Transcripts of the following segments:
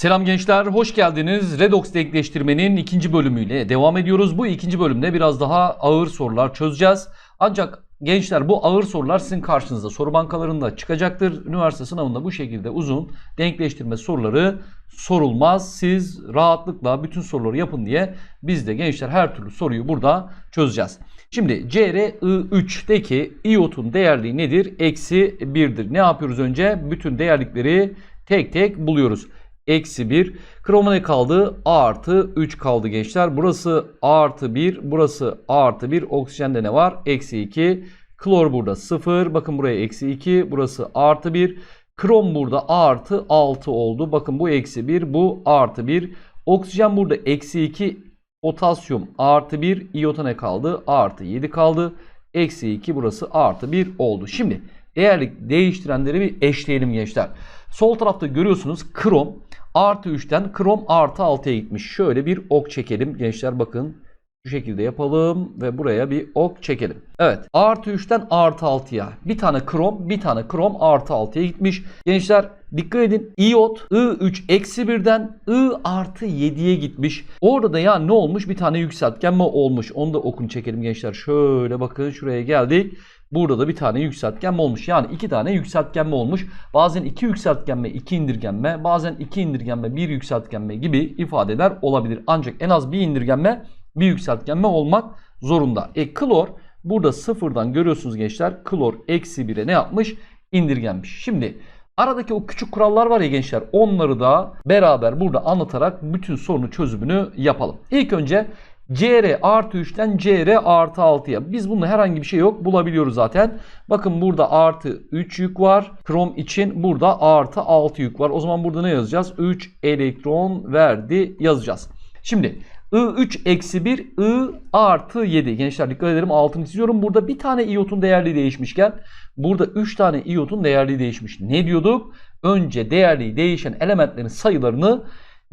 Selam gençler, hoş geldiniz. Redox denkleştirmenin ikinci bölümüyle devam ediyoruz. Bu ikinci bölümde biraz daha ağır sorular çözeceğiz. Ancak gençler bu ağır sorular sizin karşınızda soru bankalarında çıkacaktır. Üniversite sınavında bu şekilde uzun denkleştirme soruları sorulmaz. Siz rahatlıkla bütün soruları yapın diye biz de gençler her türlü soruyu burada çözeceğiz. Şimdi CrI3'teki iyotun değerliği nedir? Eksi 1'dir. Ne yapıyoruz önce? Bütün değerlikleri tek tek buluyoruz. Eksi 1. Kroma ne kaldı? A artı 3 kaldı gençler. Burası A artı 1. Burası A artı 1. Oksijende ne var? Eksi 2. Klor burada 0. Bakın buraya eksi 2. Burası A artı 1. Krom burada A artı 6 oldu. Bakın bu eksi 1. Bu A artı 1. Oksijen burada eksi 2. Potasyum A artı 1. İyota ne kaldı? A artı 7 kaldı. Eksi 2 burası A artı 1 oldu. Şimdi değerlik değiştirenleri bir eşleyelim gençler. Sol tarafta görüyorsunuz krom artı 3'ten krom artı 6'ya gitmiş. Şöyle bir ok çekelim gençler bakın. Şu şekilde yapalım ve buraya bir ok çekelim. Evet artı 3'ten artı 6'ya bir tane krom bir tane krom artı 6'ya gitmiş. Gençler dikkat edin iot I3 eksi 1'den I artı 7'ye gitmiş. Orada da ya ne olmuş bir tane yükseltgenme olmuş. Onu da okunu çekelim gençler. Şöyle bakın şuraya geldik. Burada da bir tane yükseltgenme olmuş. Yani iki tane yükseltgenme olmuş. Bazen iki yükseltgenme, iki indirgenme, bazen iki indirgenme, bir yükseltgenme gibi ifadeler olabilir. Ancak en az bir indirgenme, bir yükseltgenme olmak zorunda. E klor burada sıfırdan görüyorsunuz gençler. Klor eksi 1'e ne yapmış? İndirgenmiş. Şimdi aradaki o küçük kurallar var ya gençler onları da beraber burada anlatarak bütün sorunu çözümünü yapalım. İlk önce CR artı 3'ten CR artı 6'ya. Biz bunda herhangi bir şey yok. Bulabiliyoruz zaten. Bakın burada artı 3 yük var. Krom için burada artı 6 yük var. O zaman burada ne yazacağız? 3 elektron verdi yazacağız. Şimdi I3 eksi 1 I artı 7. Gençler dikkat ederim altını çiziyorum. Burada bir tane iyotun değerliği değişmişken burada 3 tane iyotun değerliği değişmiş. Ne diyorduk? Önce değerliği değişen elementlerin sayılarını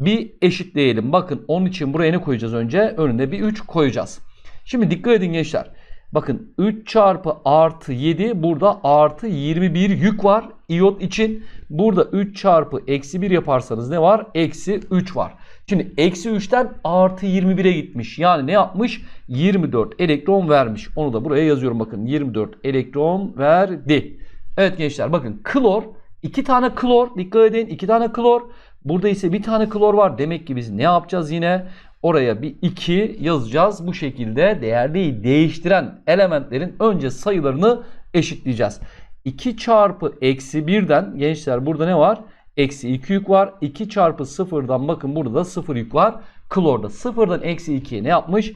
bir eşitleyelim. Bakın onun için buraya ne koyacağız önce? Önüne bir 3 koyacağız. Şimdi dikkat edin gençler. Bakın 3 çarpı artı 7 burada artı 21 yük var iyot için. Burada 3 çarpı eksi 1 yaparsanız ne var? Eksi 3 var. Şimdi eksi 3'ten artı 21'e gitmiş. Yani ne yapmış? 24 elektron vermiş. Onu da buraya yazıyorum bakın. 24 elektron verdi. Evet gençler bakın klor. 2 tane klor. Dikkat edin 2 tane klor. Burada ise bir tane klor var. Demek ki biz ne yapacağız yine? Oraya bir 2 yazacağız. Bu şekilde değerliği değiştiren elementlerin önce sayılarını eşitleyeceğiz. 2 çarpı eksi 1'den gençler burada ne var? Eksi 2 yük var. 2 çarpı 0'dan bakın burada da 0 yük var. Klorda 0'dan eksi 2'ye ne yapmış?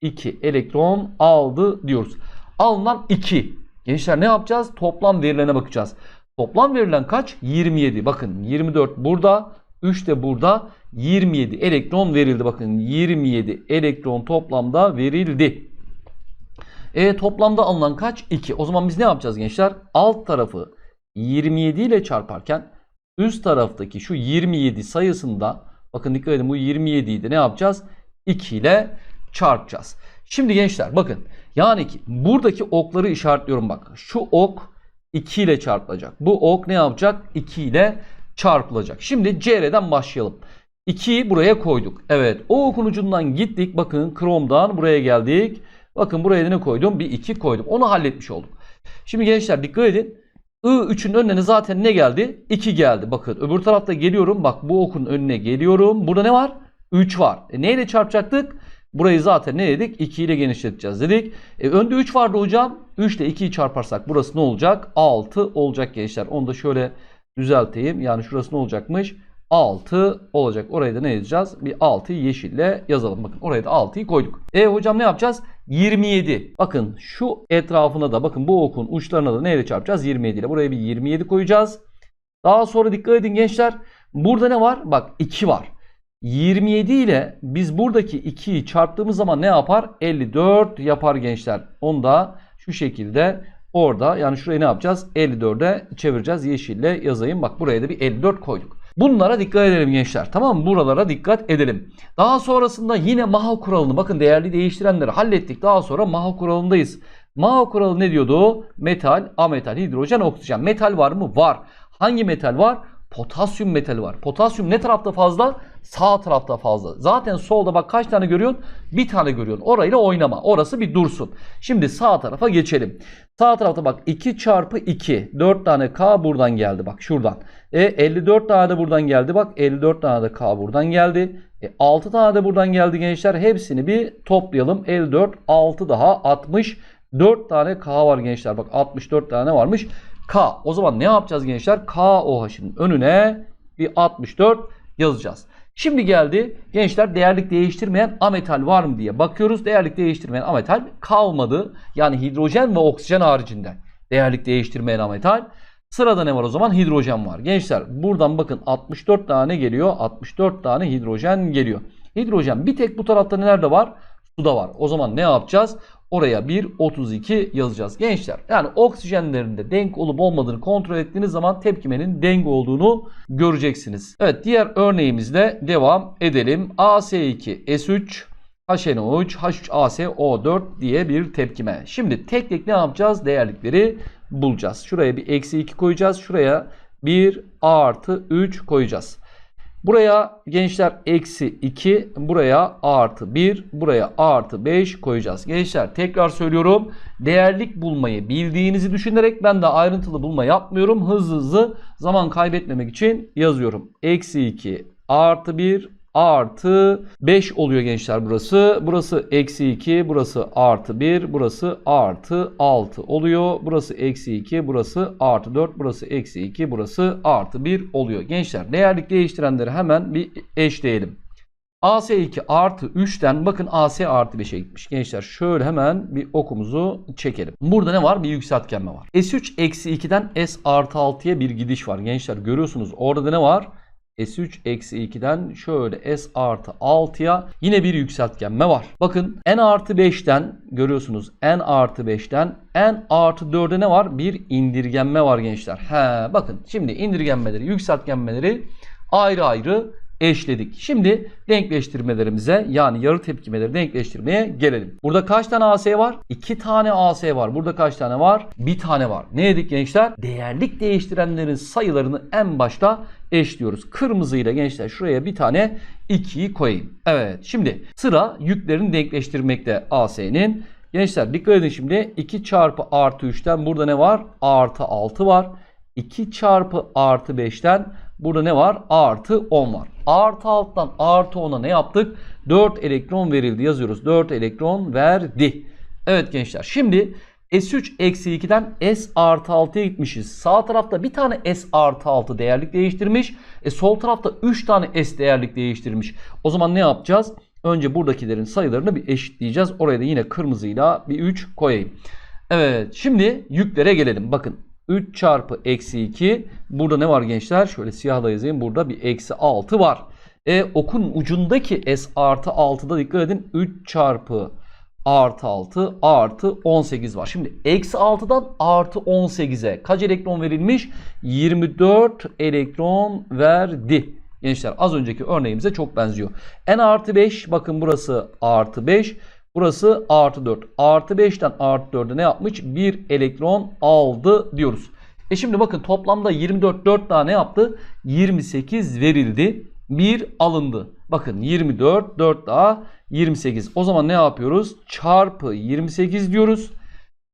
2 elektron aldı diyoruz. Alınan 2. Gençler ne yapacağız? Toplam verilerine bakacağız. Toplam verilen kaç? 27. Bakın 24 burada. 3 de burada 27 elektron verildi. Bakın 27 elektron toplamda verildi. E toplamda alınan kaç? 2. O zaman biz ne yapacağız gençler? Alt tarafı 27 ile çarparken üst taraftaki şu 27 sayısında bakın dikkat edin bu 27'yi de ne yapacağız? 2 ile çarpacağız. Şimdi gençler bakın yani ki buradaki okları işaretliyorum bak. Şu ok 2 ile çarpılacak. Bu ok ne yapacak? 2 ile çarpılacak. Şimdi CR'den başlayalım. 2'yi buraya koyduk. Evet o okun ucundan gittik. Bakın Chrome'dan buraya geldik. Bakın buraya ne koydum? Bir 2 koydum. Onu halletmiş olduk. Şimdi gençler dikkat edin. I3'ün önüne zaten ne geldi? 2 geldi. Bakın öbür tarafta geliyorum. Bak bu okun önüne geliyorum. Burada ne var? 3 var. E neyle çarpacaktık? Burayı zaten ne dedik? 2 ile genişleteceğiz dedik. E, önde 3 vardı hocam. 3 ile 2'yi çarparsak burası ne olacak? 6 olacak gençler. Onu da şöyle düzelteyim. Yani şurası ne olacakmış? 6 olacak. Orayı da ne yazacağız? Bir 6'yı yeşille yazalım. Bakın oraya da 6'yı koyduk. E hocam ne yapacağız? 27. Bakın şu etrafına da bakın bu okun uçlarına da neyle çarpacağız? 27 ile. Buraya bir 27 koyacağız. Daha sonra dikkat edin gençler. Burada ne var? Bak 2 var. 27 ile biz buradaki 2'yi çarptığımız zaman ne yapar? 54 yapar gençler. Onu da şu şekilde orada yani şurayı ne yapacağız? 54'e çevireceğiz. Yeşille yazayım. Bak buraya da bir 54 koyduk. Bunlara dikkat edelim gençler. Tamam mı? Buralara dikkat edelim. Daha sonrasında yine Maha kuralını bakın değerli değiştirenleri hallettik. Daha sonra Maha kuralındayız. Maha kuralı ne diyordu? Metal, ametal, hidrojen, oksijen. Metal var mı? Var. Hangi metal var? potasyum metali var. Potasyum ne tarafta fazla? Sağ tarafta fazla. Zaten solda bak kaç tane görüyorsun? Bir tane görüyorsun. Orayla oynama. Orası bir dursun. Şimdi sağ tarafa geçelim. Sağ tarafta bak 2 çarpı 2. 4 tane K buradan geldi. Bak şuradan. E 54 tane de buradan geldi. Bak 54 tane de K buradan geldi. E, 6 tane de buradan geldi gençler. Hepsini bir toplayalım. 54, 6 daha 60. 4 tane K var gençler. Bak 64 tane varmış. K. O zaman ne yapacağız gençler? KOH'ın önüne bir 64 yazacağız. Şimdi geldi gençler değerlik değiştirmeyen ametal var mı diye bakıyoruz. Değerlik değiştirmeyen ametal kalmadı. Yani hidrojen ve oksijen haricinde değerlik değiştirmeyen ametal. Sırada ne var o zaman? Hidrojen var. Gençler buradan bakın 64 tane geliyor. 64 tane hidrojen geliyor. Hidrojen bir tek bu tarafta nerede var? Suda var. O zaman ne yapacağız? Oraya 1, 32 yazacağız. Gençler yani oksijenlerinde denk olup olmadığını kontrol ettiğiniz zaman tepkimenin denk olduğunu göreceksiniz. Evet diğer örneğimizle devam edelim. AC2, S3, HNO3, H3ASO4 diye bir tepkime. Şimdi tek tek ne yapacağız? Değerlikleri bulacağız. Şuraya bir eksi 2 koyacağız. Şuraya 1 artı 3 koyacağız. Buraya gençler eksi 2, buraya artı 1, buraya artı 5 koyacağız. Gençler tekrar söylüyorum. Değerlik bulmayı bildiğinizi düşünerek ben de ayrıntılı bulma yapmıyorum. Hızlı hızlı zaman kaybetmemek için yazıyorum. Eksi 2 artı 1 artı 5 oluyor gençler burası. Burası eksi 2, burası artı 1, burası artı 6 oluyor. Burası eksi 2, burası artı 4, burası eksi 2, burası artı 1 oluyor. Gençler değerlik değiştirenleri hemen bir eşleyelim. AC2 artı 3'ten bakın AC artı 5'e gitmiş. Gençler şöyle hemen bir okumuzu çekelim. Burada ne var? Bir yükseltgenme var. S3 eksi 2'den S artı 6'ya bir gidiş var. Gençler görüyorsunuz orada da ne var? S3 eksi 2'den şöyle S artı 6'ya yine bir yükseltgenme var. Bakın N artı 5'ten görüyorsunuz N artı 5'ten N artı 4'e ne var? Bir indirgenme var gençler. He, bakın şimdi indirgenmeleri, yükseltgenmeleri ayrı ayrı eşledik. Şimdi denkleştirmelerimize yani yarı tepkimeleri denkleştirmeye gelelim. Burada kaç tane AS var? 2 tane AS var. Burada kaç tane var? Bir tane var. Ne dedik gençler? Değerlik değiştirenlerin sayılarını en başta eşliyoruz. Kırmızıyla gençler şuraya bir tane 2'yi koyayım. Evet şimdi sıra yüklerini denkleştirmekte AS'nin. Gençler dikkat edin şimdi 2 çarpı artı 3'ten burada ne var? Artı 6 var. 2 çarpı artı 5'ten burada ne var? Artı 10 var. Artı 6'dan artı 10'a ne yaptık? 4 elektron verildi yazıyoruz. 4 elektron verdi. Evet gençler şimdi S3 eksi 2'den S artı 6'ya gitmişiz. Sağ tarafta bir tane S artı 6 değerlik değiştirmiş. E, sol tarafta 3 tane S değerlik değiştirmiş. O zaman ne yapacağız? Önce buradakilerin sayılarını bir eşitleyeceğiz. Oraya da yine kırmızıyla bir 3 koyayım. Evet şimdi yüklere gelelim. Bakın 3 çarpı eksi 2. Burada ne var gençler? Şöyle siyahla yazayım. Burada bir eksi 6 var. E, okun ucundaki S artı 6'da dikkat edin. 3 çarpı artı 6 artı 18 var. Şimdi eksi 6'dan artı 18'e kaç elektron verilmiş? 24 elektron verdi. Gençler az önceki örneğimize çok benziyor. N artı 5 bakın burası artı 5. Burası artı 4. Artı 5'ten artı 4'e ne yapmış? 1 elektron aldı diyoruz. E şimdi bakın toplamda 24 4 tane yaptı. 28 verildi. 1 alındı. Bakın 24 4 daha 28. O zaman ne yapıyoruz? Çarpı 28 diyoruz.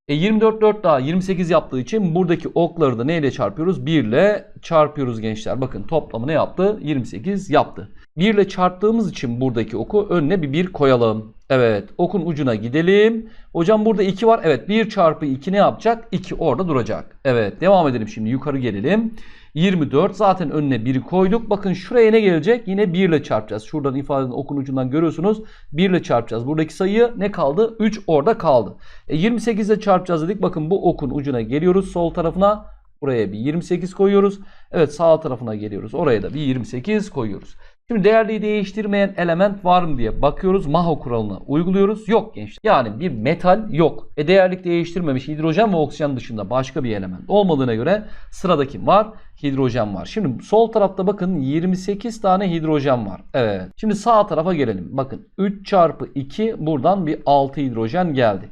E 24 4 daha 28 yaptığı için buradaki okları da neyle çarpıyoruz? 1 ile çarpıyoruz gençler. Bakın toplamı ne yaptı? 28 yaptı. 1 ile çarptığımız için buradaki oku önüne bir 1 koyalım. Evet okun ucuna gidelim. Hocam burada 2 var. Evet 1 çarpı 2 ne yapacak? 2 orada duracak. Evet devam edelim şimdi yukarı gelelim. 24 zaten önüne 1'i koyduk. Bakın şuraya ne gelecek? Yine 1 ile çarpacağız. Şuradan ifadenin okun ucundan görüyorsunuz. 1 ile çarpacağız. Buradaki sayı ne kaldı? 3 orada kaldı. E 28 ile çarpacağız dedik. Bakın bu okun ucuna geliyoruz. Sol tarafına buraya bir 28 koyuyoruz. Evet sağ tarafına geliyoruz. Oraya da bir 28 koyuyoruz. Şimdi değerliği değiştirmeyen element var mı diye bakıyoruz. Maho kuralını uyguluyoruz. Yok gençler. Yani bir metal yok. E değerlik değiştirmemiş hidrojen ve oksijen dışında başka bir element olmadığına göre sırada kim var? Hidrojen var. Şimdi sol tarafta bakın 28 tane hidrojen var. Evet. Şimdi sağ tarafa gelelim. Bakın 3 çarpı 2 buradan bir 6 hidrojen geldi.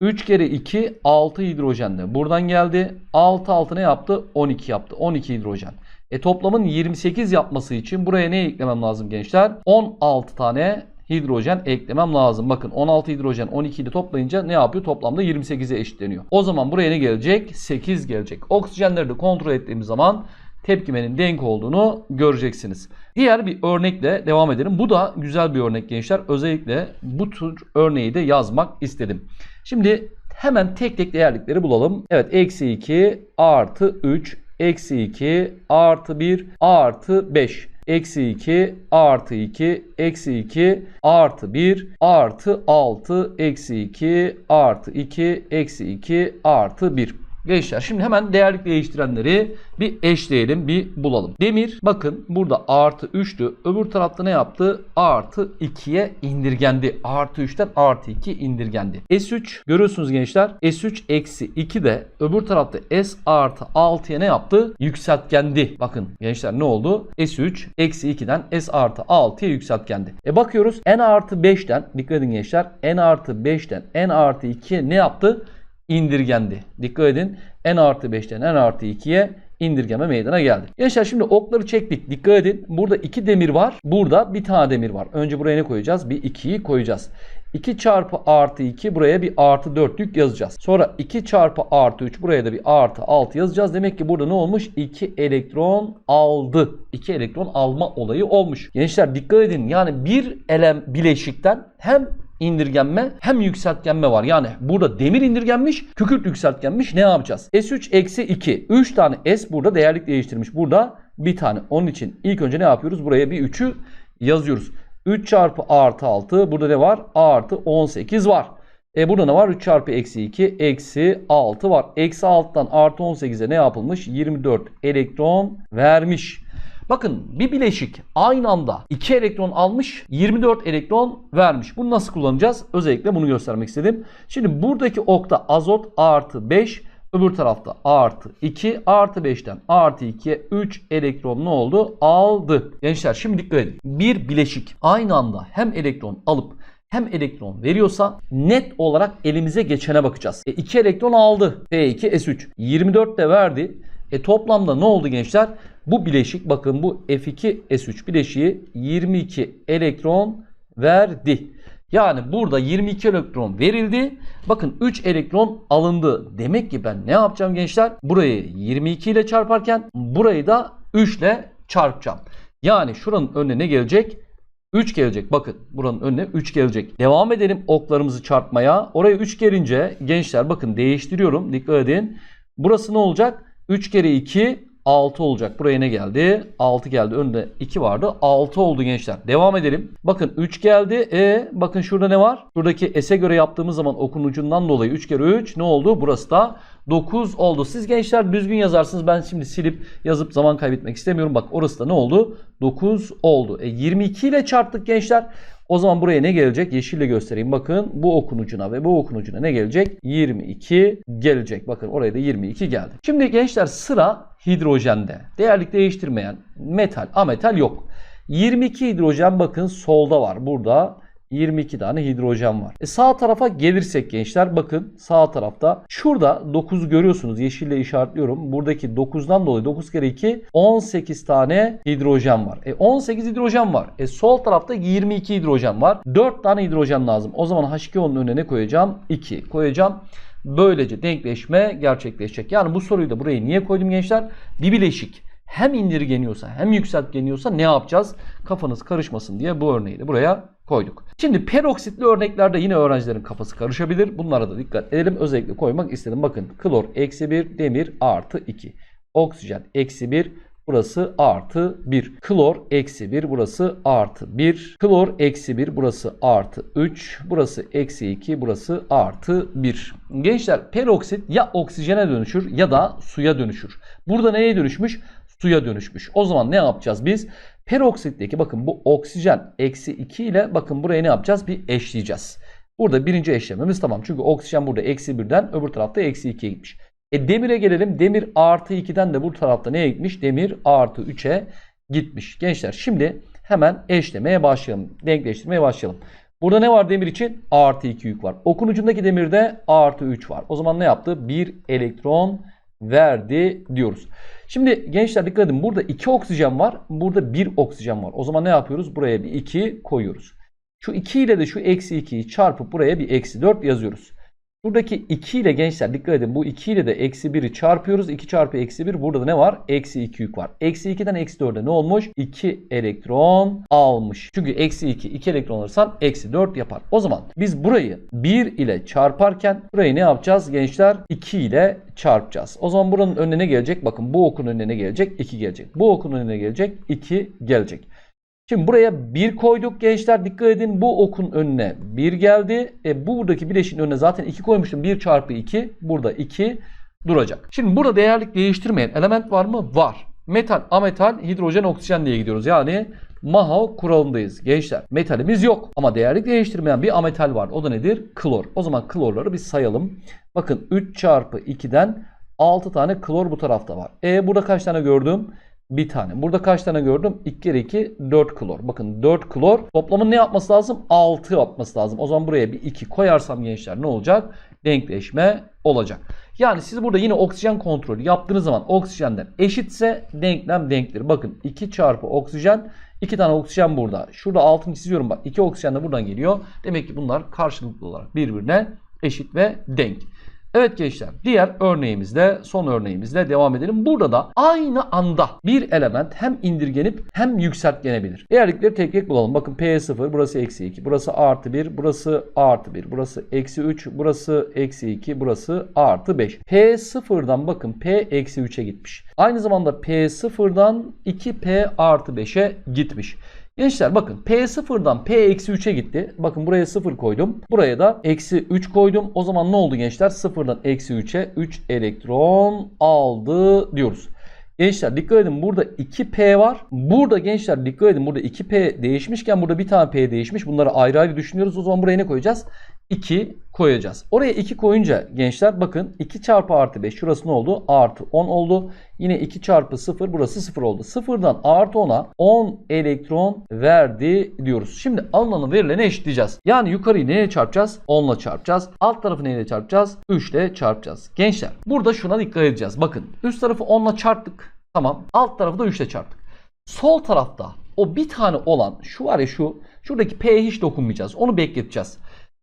3 kere 2 6 hidrojen de buradan geldi. 6 6 ne yaptı? 12 yaptı. 12 hidrojen. E toplamın 28 yapması için buraya ne eklemem lazım gençler? 16 tane hidrojen eklemem lazım. Bakın 16 hidrojen 12 ile toplayınca ne yapıyor? Toplamda 28'e eşitleniyor. O zaman buraya ne gelecek? 8 gelecek. Oksijenleri de kontrol ettiğimiz zaman tepkimenin denk olduğunu göreceksiniz. Diğer bir örnekle devam edelim. Bu da güzel bir örnek gençler. Özellikle bu tür örneği de yazmak istedim. Şimdi hemen tek tek değerlikleri bulalım. Evet eksi 2 artı 3 eksi 2 artı 1 artı 5 eksi 2 artı 2 eksi 2 artı 1 artı 6 eksi 2 artı 2 eksi 2 artı 1. Gençler şimdi hemen değerlik değiştirenleri bir eşleyelim bir bulalım. Demir bakın burada artı 3'tü. Öbür tarafta ne yaptı? Artı 2'ye indirgendi. Artı 3'ten artı 2 indirgendi. S3 görüyorsunuz gençler. S3 eksi 2 de öbür tarafta S artı 6'ya ne yaptı? Yükseltgendi. Bakın gençler ne oldu? S3 eksi 2'den S artı 6'ya yükseltgendi. E bakıyoruz N artı 5'ten dikkat edin gençler. N artı 5'ten N artı 2'ye ne yaptı? İndirgendi. Dikkat edin. N artı 5'ten N artı 2'ye indirgeme meydana geldi. Gençler şimdi okları çektik. Dikkat edin. Burada iki demir var. Burada bir tane demir var. Önce buraya ne koyacağız? Bir 2'yi koyacağız. 2 çarpı artı 2 buraya bir artı 4'lük yazacağız. Sonra 2 çarpı artı 3 buraya da bir artı 6 yazacağız. Demek ki burada ne olmuş? 2 elektron aldı. 2 elektron alma olayı olmuş. Gençler dikkat edin. Yani bir elem bileşikten hem indirgenme hem yükseltgenme var. Yani burada demir indirgenmiş, kükürt yükseltgenmiş. Ne yapacağız? S3 eksi 2. 3 tane S burada değerlik değiştirmiş. Burada bir tane. Onun için ilk önce ne yapıyoruz? Buraya bir 3'ü yazıyoruz. 3 çarpı artı 6. Burada ne var? Artı 18 var. E burada ne var? 3 çarpı eksi 2 eksi 6 var. Eksi 6'dan artı 18'e ne yapılmış? 24 elektron vermiş. Bakın bir bileşik aynı anda 2 elektron almış 24 elektron vermiş. Bunu nasıl kullanacağız? Özellikle bunu göstermek istedim. Şimdi buradaki okta azot artı 5 öbür tarafta artı 2 artı 5'ten artı 2'ye 3 elektron ne oldu? Aldı. Gençler şimdi dikkat edin. Bir bileşik aynı anda hem elektron alıp hem elektron veriyorsa net olarak elimize geçene bakacağız. E 2 elektron aldı. P2S3. 24 de verdi. E toplamda ne oldu gençler? Bu bileşik bakın bu F2S3 bileşiği 22 elektron verdi. Yani burada 22 elektron verildi. Bakın 3 elektron alındı. Demek ki ben ne yapacağım gençler? Burayı 22 ile çarparken burayı da 3 ile çarpacağım. Yani şuranın önüne ne gelecek? 3 gelecek. Bakın buranın önüne 3 gelecek. Devam edelim oklarımızı çarpmaya. Oraya 3 gelince gençler bakın değiştiriyorum. Dikkat edin. Burası ne olacak? 3 kere 2 6 olacak. Buraya ne geldi? 6 geldi. Önünde 2 vardı. 6 oldu gençler. Devam edelim. Bakın 3 geldi. E bakın şurada ne var? Şuradaki S'e göre yaptığımız zaman okun ucundan dolayı 3 kere 3 ne oldu? Burası da 9 oldu. Siz gençler düzgün yazarsınız. Ben şimdi silip yazıp zaman kaybetmek istemiyorum. Bak orası da ne oldu? 9 oldu. E 22 ile çarptık gençler. O zaman buraya ne gelecek? Yeşille göstereyim. Bakın bu okun ucuna ve bu okun ucuna ne gelecek? 22 gelecek. Bakın oraya da 22 geldi. Şimdi gençler sıra hidrojende. Değerlik değiştirmeyen metal, ametal yok. 22 hidrojen bakın solda var. Burada 22 tane hidrojen var. E sağ tarafa gelirsek gençler bakın sağ tarafta şurada 9 görüyorsunuz yeşille işaretliyorum. Buradaki 9'dan dolayı 9 kere 2 18 tane hidrojen var. E 18 hidrojen var. E sol tarafta 22 hidrojen var. 4 tane hidrojen lazım. O zaman H2O'nun önüne ne koyacağım? 2 koyacağım. Böylece denkleşme gerçekleşecek. Yani bu soruyu da buraya niye koydum gençler? Bir bileşik hem indirgeniyorsa hem yükseltgeniyorsa ne yapacağız? Kafanız karışmasın diye bu örneği de buraya koyduk. Şimdi peroksitli örneklerde yine öğrencilerin kafası karışabilir. Bunlara da dikkat edelim. Özellikle koymak istedim. Bakın klor eksi 1, demir artı 2. Oksijen eksi 1, burası artı 1. Klor eksi 1 burası artı 1. Klor eksi 1 burası artı 3. Burası eksi 2 burası artı 1. Gençler peroksit ya oksijene dönüşür ya da suya dönüşür. Burada neye dönüşmüş? Suya dönüşmüş. O zaman ne yapacağız biz? Peroksitteki bakın bu oksijen eksi 2 ile bakın buraya ne yapacağız? Bir eşleyeceğiz. Burada birinci eşlememiz tamam. Çünkü oksijen burada eksi 1'den öbür tarafta eksi 2'ye gitmiş. E demire gelelim. Demir artı 2'den de bu tarafta neye gitmiş? Demir artı 3'e gitmiş. Gençler şimdi hemen eşlemeye başlayalım. Denkleştirmeye başlayalım. Burada ne var demir için? Artı 2 yük var. Okun ucundaki demirde artı 3 var. O zaman ne yaptı? 1 elektron verdi diyoruz. Şimdi gençler dikkat edin burada 2 oksijen var. Burada 1 oksijen var. O zaman ne yapıyoruz? Buraya bir 2 koyuyoruz. Şu 2 ile de şu eksi 2'yi çarpıp buraya bir eksi 4 yazıyoruz. Buradaki 2 ile gençler dikkat edin bu 2 ile de eksi 1'i çarpıyoruz. 2 çarpı eksi 1 burada da ne var? Eksi 2 yük var. Eksi 2'den eksi 4'e ne olmuş? 2 elektron almış. Çünkü eksi 2 2 elektron alırsan eksi 4 yapar. O zaman biz burayı 1 ile çarparken burayı ne yapacağız gençler? 2 ile çarpacağız. O zaman buranın önüne ne gelecek? Bakın bu okun önüne ne gelecek? 2 gelecek. Bu okun önüne gelecek? 2 gelecek. Şimdi buraya 1 koyduk gençler dikkat edin bu okun önüne 1 geldi. E, buradaki bileşin önüne zaten 2 koymuştum. 1 çarpı 2 burada 2 duracak. Şimdi burada değerlik değiştirmeyen element var mı? Var. Metal, ametal, hidrojen, oksijen diye gidiyoruz. Yani Maho kuralındayız gençler. Metalimiz yok ama değerlik değiştirmeyen bir ametal var. O da nedir? Klor. O zaman klorları biz sayalım. Bakın 3 çarpı 2'den 6 tane klor bu tarafta var. E burada kaç tane gördüm? Bir tane. Burada kaç tane gördüm? 2 kere 2 4 klor. Bakın 4 klor. Toplamın ne yapması lazım? 6 yapması lazım. O zaman buraya bir 2 koyarsam gençler ne olacak? Denkleşme olacak. Yani siz burada yine oksijen kontrolü yaptığınız zaman oksijenden eşitse denklem denktir. Bakın 2 çarpı oksijen 2 tane oksijen burada. Şurada altını çiziyorum bak. 2 oksijen de buradan geliyor. Demek ki bunlar karşılıklı olarak birbirine eşit ve denk. Evet gençler diğer örneğimizle son örneğimizle devam edelim. Burada da aynı anda bir element hem indirgenip hem yükseltgenebilir. Değerlikleri tek tek bulalım. Bakın P0 burası eksi 2 burası artı 1 burası artı 1 burası eksi 3 burası eksi 2 burası artı 5. P0'dan bakın P eksi 3'e gitmiş. Aynı zamanda P0'dan 2P artı 5'e gitmiş. Gençler bakın P0'dan P-3'e gitti. Bakın buraya 0 koydum. Buraya da eksi 3 koydum. O zaman ne oldu gençler? 0'dan eksi 3'e 3 elektron aldı diyoruz. Gençler dikkat edin burada 2P var. Burada gençler dikkat edin burada 2P değişmişken burada bir tane P değişmiş. Bunları ayrı ayrı düşünüyoruz. O zaman buraya ne koyacağız? 2 koyacağız. Oraya 2 koyunca gençler bakın 2 çarpı artı 5 şurası ne oldu? Artı 10 oldu. Yine 2 çarpı 0 burası 0 oldu. 0'dan artı 10'a 10 elektron verdi diyoruz. Şimdi alınanı verilene eşitleyeceğiz. Yani yukarıyı neye çarpacağız? 10 ile çarpacağız. Alt tarafı neyle çarpacağız? 3 ile çarpacağız. Gençler burada şuna dikkat edeceğiz. Bakın üst tarafı 10 ile çarptık. Tamam. Alt tarafı da 3 ile çarptık. Sol tarafta o bir tane olan şu var ya şu şuradaki P'ye hiç dokunmayacağız. Onu bekleteceğiz.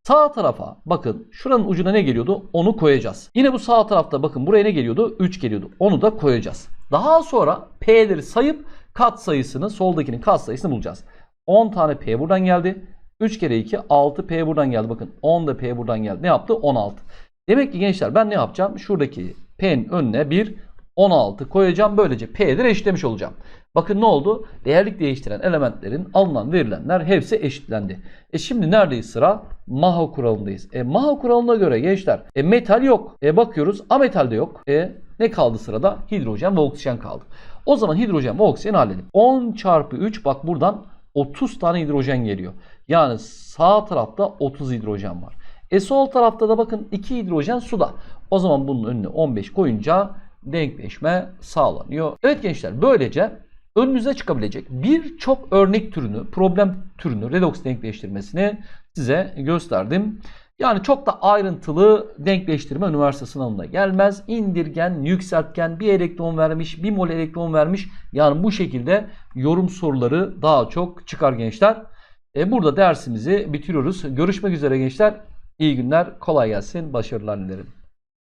Sağ tarafa bakın şuranın ucuna ne geliyordu? Onu koyacağız. Yine bu sağ tarafta bakın buraya ne geliyordu? 3 geliyordu. Onu da koyacağız. Daha sonra P'leri sayıp kat sayısını soldakinin kat sayısını bulacağız. 10 tane P buradan geldi. 3 kere 2 6 P buradan geldi. Bakın 10 da P buradan geldi. Ne yaptı? 16. Demek ki gençler ben ne yapacağım? Şuradaki P'nin önüne bir 16 koyacağım. Böylece P'leri eşitlemiş olacağım. Bakın ne oldu? Değerlik değiştiren elementlerin alınan verilenler hepsi eşitlendi. E şimdi neredeyiz sıra? Maho kuralındayız. E Maho kuralına göre gençler e metal yok. E bakıyoruz ametal de yok. E ne kaldı sırada? Hidrojen ve oksijen kaldı. O zaman hidrojen ve oksijeni halledelim. 10 çarpı 3 bak buradan 30 tane hidrojen geliyor. Yani sağ tarafta 30 hidrojen var. E sol tarafta da bakın 2 hidrojen suda. O zaman bunun önüne 15 koyunca denkleşme sağlanıyor. Evet gençler böylece önünüze çıkabilecek birçok örnek türünü, problem türünü, redoks denkleştirmesini size gösterdim. Yani çok da ayrıntılı denkleştirme üniversite sınavında gelmez. İndirgen, yükseltgen, bir elektron vermiş, bir mol elektron vermiş. Yani bu şekilde yorum soruları daha çok çıkar gençler. E burada dersimizi bitiriyoruz. Görüşmek üzere gençler. İyi günler, kolay gelsin, başarılar dilerim.